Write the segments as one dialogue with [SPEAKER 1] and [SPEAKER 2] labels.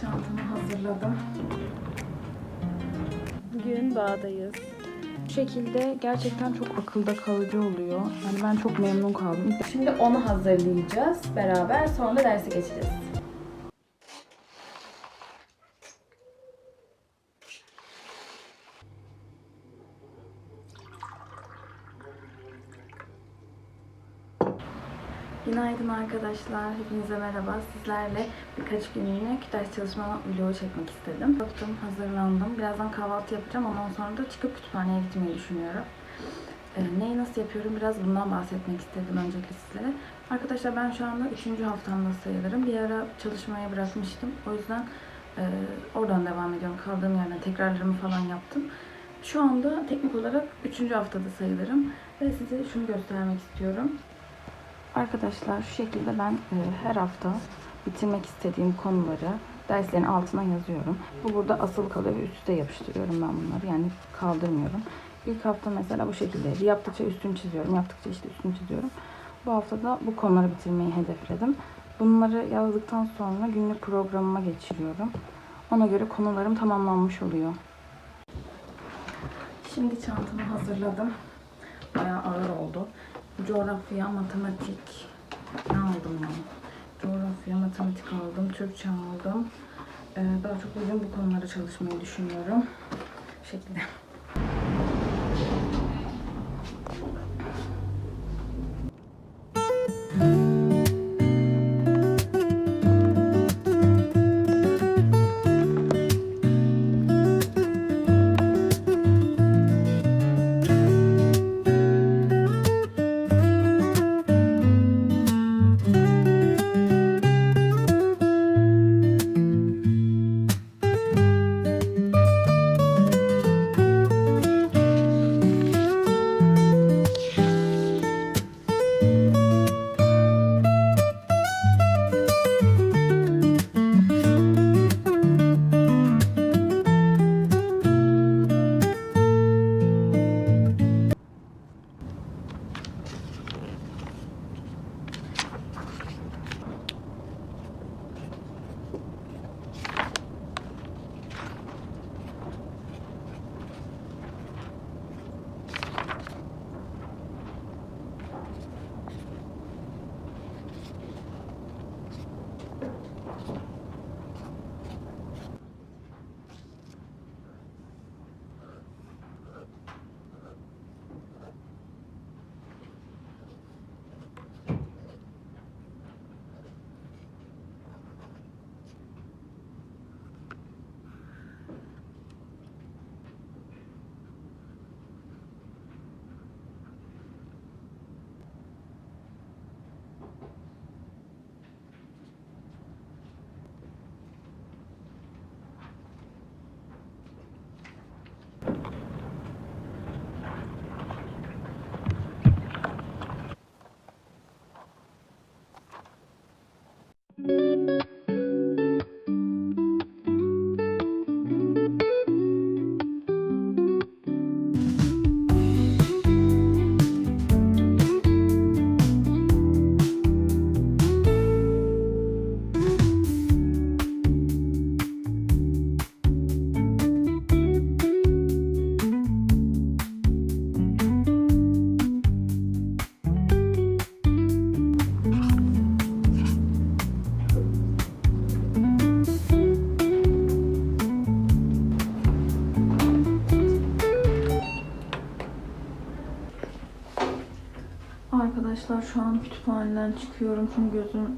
[SPEAKER 1] çantamı hazırladım.
[SPEAKER 2] Bugün bağdayız.
[SPEAKER 1] Bu şekilde gerçekten çok akılda kalıcı oluyor. Yani ben çok memnun kaldım. Şimdi onu hazırlayacağız beraber. Sonra da derse geçeceğiz. Günaydın arkadaşlar. Hepinize merhaba. Sizlerle birkaç günlük ders çalışma vlogu çekmek istedim. Baktım, hazırlandım. Birazdan kahvaltı yapacağım. Ondan sonra da çıkıp kütüphaneye gitmeyi düşünüyorum. Ee, neyi nasıl yapıyorum biraz bundan bahsetmek istedim öncelikle sizlere. Arkadaşlar ben şu anda 3. haftamda sayılırım. Bir ara çalışmaya bırakmıştım. O yüzden e, oradan devam ediyorum. Kaldığım yerden tekrarlarımı falan yaptım. Şu anda teknik olarak 3. haftada sayılırım. Ve size şunu göstermek istiyorum. Arkadaşlar şu şekilde ben e, her hafta bitirmek istediğim konuları derslerin altına yazıyorum. Bu burada asılı kalıyor ve üste yapıştırıyorum ben bunları. Yani kaldırmıyorum. İlk hafta mesela bu şekildeydi. Yaptıkça üstünü çiziyorum. Yaptıkça işte üstünü çiziyorum. Bu hafta da bu konuları bitirmeyi hedefledim. Bunları yazdıktan sonra günlük programıma geçiriyorum. Ona göre konularım tamamlanmış oluyor. Şimdi çantamı hazırladım. Bayağı ağır oldu. Coğrafya, matematik ne aldım ya? Coğrafya, matematik aldım, Türkçe aldım. Ee, daha çok bugün bu konuları çalışmayı düşünüyorum. Bu şekilde. An kütüphaneden çıkıyorum çünkü gözüm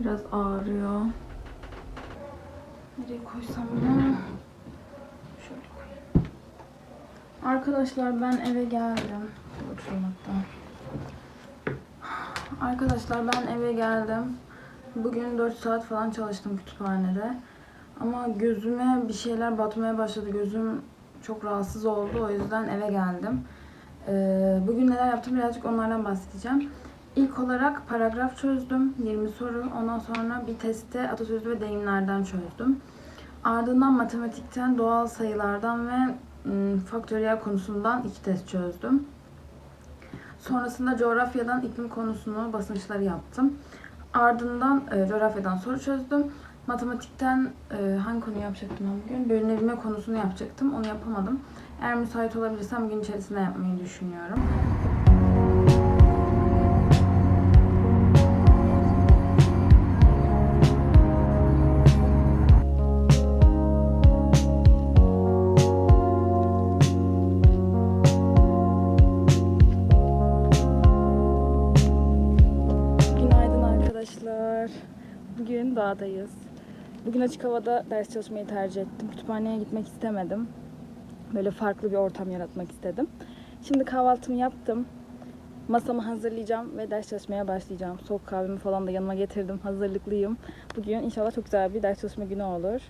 [SPEAKER 1] biraz ağrıyor. Nereye koysam bunu? Şöyle koyayım. Arkadaşlar ben eve geldim. Oturayım hatta. Arkadaşlar ben eve geldim. Bugün 4 saat falan çalıştım kütüphanede. Ama gözüme bir şeyler batmaya başladı. Gözüm çok rahatsız oldu. O yüzden eve geldim. Ee, Bugün neler yaptım birazcık onlardan bahsedeceğim. İlk olarak paragraf çözdüm. 20 soru. Ondan sonra bir testte atasözü ve deyimlerden çözdüm. Ardından matematikten, doğal sayılardan ve faktöriyel konusundan iki test çözdüm. Sonrasında coğrafyadan iklim konusunu basınçları yaptım. Ardından e, coğrafyadan soru çözdüm. Matematikten e, hangi konuyu yapacaktım bugün? Bölünebilme konusunu yapacaktım. Onu yapamadım. Eğer müsait olabilirsem gün içerisinde yapmayı düşünüyorum. Bugün dağdayız. Bugün açık havada ders çalışmayı tercih ettim. Kütüphaneye gitmek istemedim. Böyle farklı bir ortam yaratmak istedim. Şimdi kahvaltımı yaptım. Masamı hazırlayacağım ve ders çalışmaya başlayacağım. Soğuk kahvemi falan da yanıma getirdim. Hazırlıklıyım. Bugün inşallah çok güzel bir ders çalışma günü olur.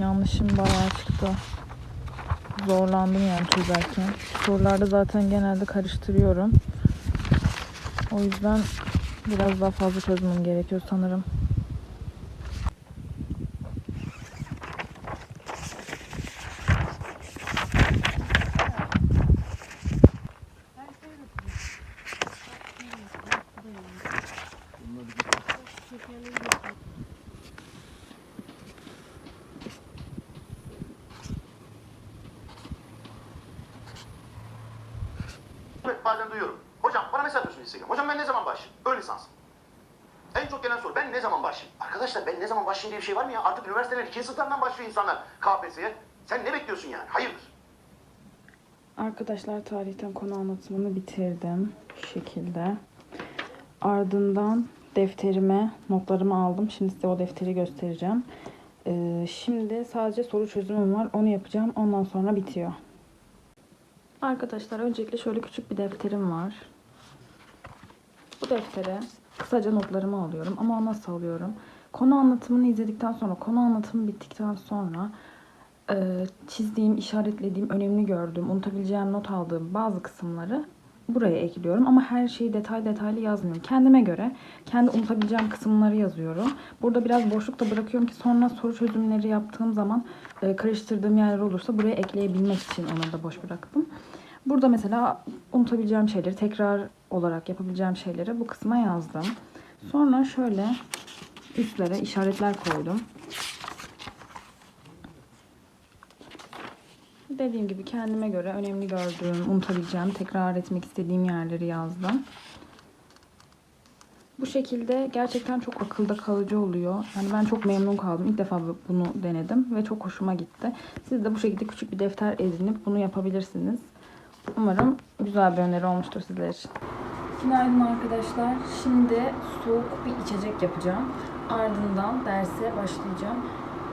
[SPEAKER 1] Yanlışım bayağı çıktı. Zorlandım yani çözerken. Sorularda zaten genelde karıştırıyorum. O yüzden biraz daha fazla çözmem gerekiyor sanırım.
[SPEAKER 2] Bazen duyuyorum. Hocam bana mesaj atıyorsun Instagram. Hocam ben ne zaman başlayayım? Ön lisans. En çok gelen soru ben ne zaman başlayayım? Arkadaşlar ben ne zaman başlayayım diye bir şey var mı ya? Artık üniversiteler ikinci sınıftan başlıyor insanlar KPSS'ye. Sen ne bekliyorsun yani? Hayırdır?
[SPEAKER 1] Arkadaşlar tarihten konu anlatımını bitirdim şu şekilde. Ardından defterime notlarımı aldım. Şimdi size o defteri göstereceğim. Ee, şimdi sadece soru çözümüm var. Onu yapacağım. Ondan sonra bitiyor. Arkadaşlar öncelikle şöyle küçük bir defterim var. Bu deftere kısaca notlarımı alıyorum. Ama nasıl alıyorum? Konu anlatımını izledikten sonra, konu anlatımı bittikten sonra çizdiğim, işaretlediğim, önemli gördüğüm, unutabileceğim not aldığım bazı kısımları buraya ekliyorum. Ama her şeyi detay detaylı yazmıyorum. Kendime göre kendi unutabileceğim kısımları yazıyorum. Burada biraz boşluk da bırakıyorum ki sonra soru çözümleri yaptığım zaman e, karıştırdığım yerler olursa buraya ekleyebilmek için onları da boş bıraktım. Burada mesela unutabileceğim şeyleri, tekrar olarak yapabileceğim şeyleri bu kısma yazdım. Sonra şöyle üstlere işaretler koydum. Dediğim gibi kendime göre önemli gördüğüm, unutabileceğim, tekrar etmek istediğim yerleri yazdım. Bu şekilde gerçekten çok akılda kalıcı oluyor. Yani ben çok memnun kaldım. İlk defa bunu denedim ve çok hoşuma gitti. Siz de bu şekilde küçük bir defter edinip bunu yapabilirsiniz. Umarım güzel bir öneri olmuştur sizler için. Günaydın arkadaşlar. Şimdi soğuk bir içecek yapacağım. Ardından derse başlayacağım.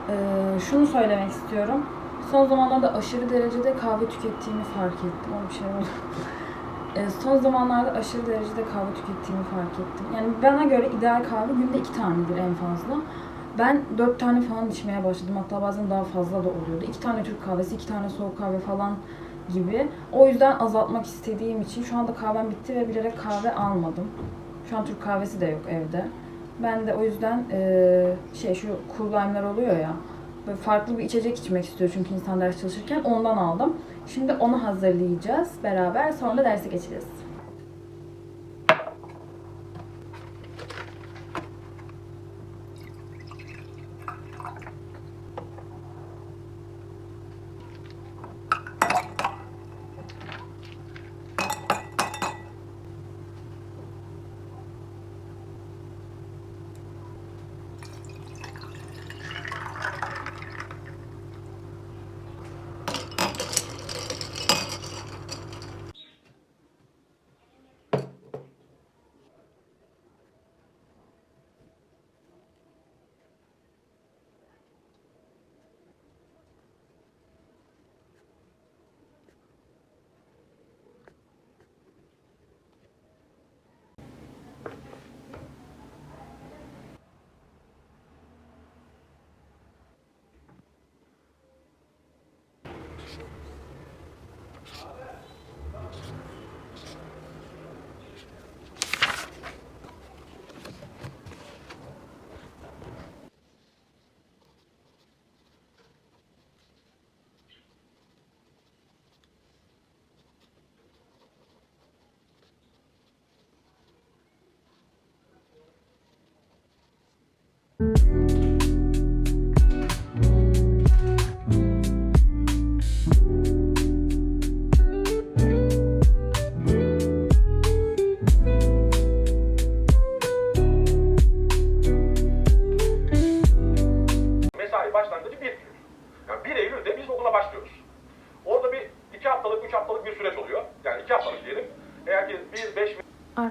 [SPEAKER 1] Ee, şunu söylemek istiyorum. Son zamanlarda aşırı derecede kahve tükettiğimi fark ettim. O bir şey oldu. Ee, son zamanlarda aşırı derecede kahve tükettiğimi fark ettim. Yani bana göre ideal kahve günde iki tanedir en fazla. Ben dört tane falan içmeye başladım. Hatta bazen daha fazla da oluyordu. İki tane Türk kahvesi, iki tane soğuk kahve falan gibi. O yüzden azaltmak istediğim için şu anda kahvem bitti ve bilerek kahve almadım. Şu an Türk kahvesi de yok evde. Ben de o yüzden eee, şey şu cool oluyor ya. Farklı bir içecek içmek istiyor çünkü insan ders çalışırken ondan aldım. Şimdi onu hazırlayacağız beraber sonra da derse geçeceğiz.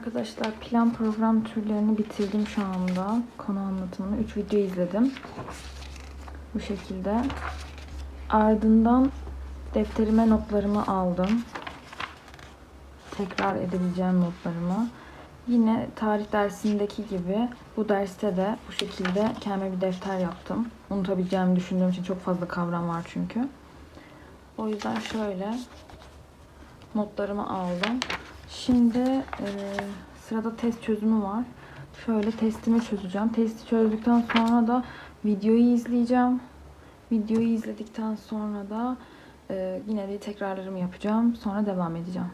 [SPEAKER 1] Arkadaşlar plan program türlerini bitirdim şu anda. Konu anlatımını. 3 video izledim. Bu şekilde. Ardından defterime notlarımı aldım. Tekrar edebileceğim notlarımı. Yine tarih dersindeki gibi bu derste de bu şekilde kendime bir defter yaptım. Unutabileceğimi düşündüğüm için çok fazla kavram var çünkü. O yüzden şöyle notlarımı aldım. Şimdi e, sırada test çözümü var. Şöyle testimi çözeceğim. Testi çözdükten sonra da videoyu izleyeceğim. Videoyu izledikten sonra da e, yine de tekrarlarımı yapacağım. Sonra devam edeceğim.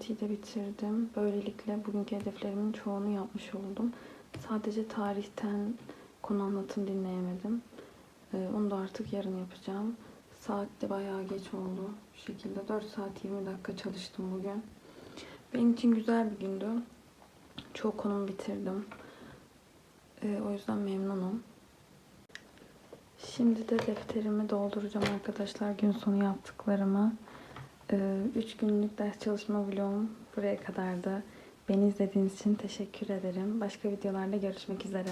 [SPEAKER 1] Matematiği de bitirdim. Böylelikle bugünkü hedeflerimin çoğunu yapmış oldum. Sadece tarihten konu anlatım dinleyemedim. Ee, onu da artık yarın yapacağım. Saat de bayağı geç oldu. Bu şekilde 4 saat 20 dakika çalıştım bugün. Benim için güzel bir gündü. Çoğu konumu bitirdim. Ee, o yüzden memnunum. Şimdi de defterimi dolduracağım arkadaşlar gün sonu yaptıklarımı. 3 günlük ders çalışma vlogum buraya kadardı. Beni izlediğiniz için teşekkür ederim. Başka videolarda görüşmek üzere.